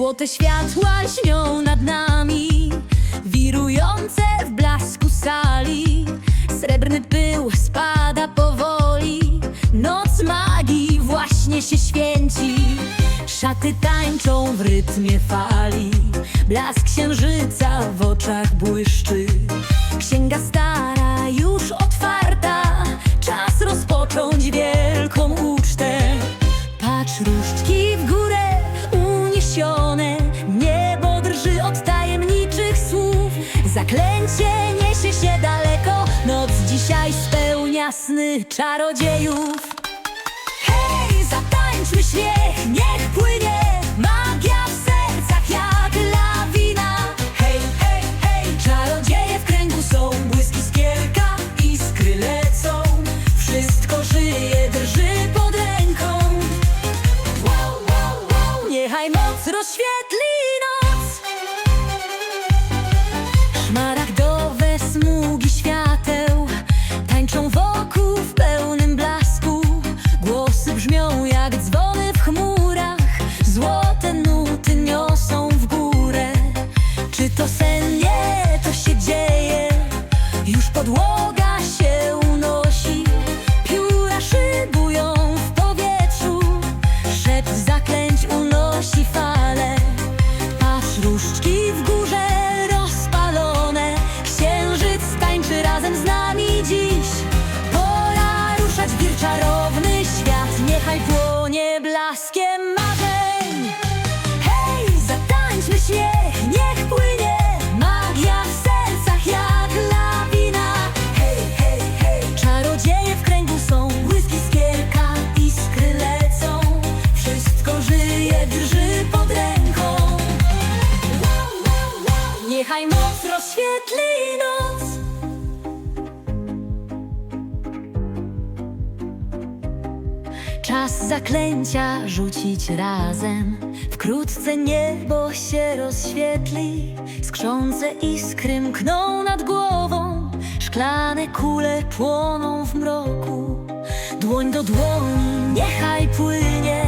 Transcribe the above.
Złote światła śnią nad nami, wirujące w blasku sali. Srebrny pył spada powoli, noc magii właśnie się święci. Szaty tańczą w rytmie fali, blask księżyca w oczach błyszczy. Księga stara już uniesione Niebo drży od tajemniczych słów. Zaklęcie niesie się daleko. Noc dzisiaj spełnia sny czarodziejów. Hej, zatańczmy śmiech, niech płynie moc rozświetli noc. Szmaragdowe smugi świateł. Tańczą wokół w pełnym blasku. Głosy brzmią jak dzwony w chmurach. Złote nuty niosą w górę. Czy to sen? Nie, to się dzieje. Już podłoga blaskiem marzeń. Hej, zatańczmy śmiech, niech płynie Magia w sercach jak lawina. Hej, hej, hej. Czarodzieje w kręgu są Błyski skierka, iskry lecą. Wszystko żyje, drży pod ręką. Niechaj moc rozświetli noc Czas zaklęcia rzucić razem. Wkrótce niebo się rozświetli. Skrzące iskry mkną nad głową. Szklane kule płoną w mroku. Dłoń do dłoni niechaj płynie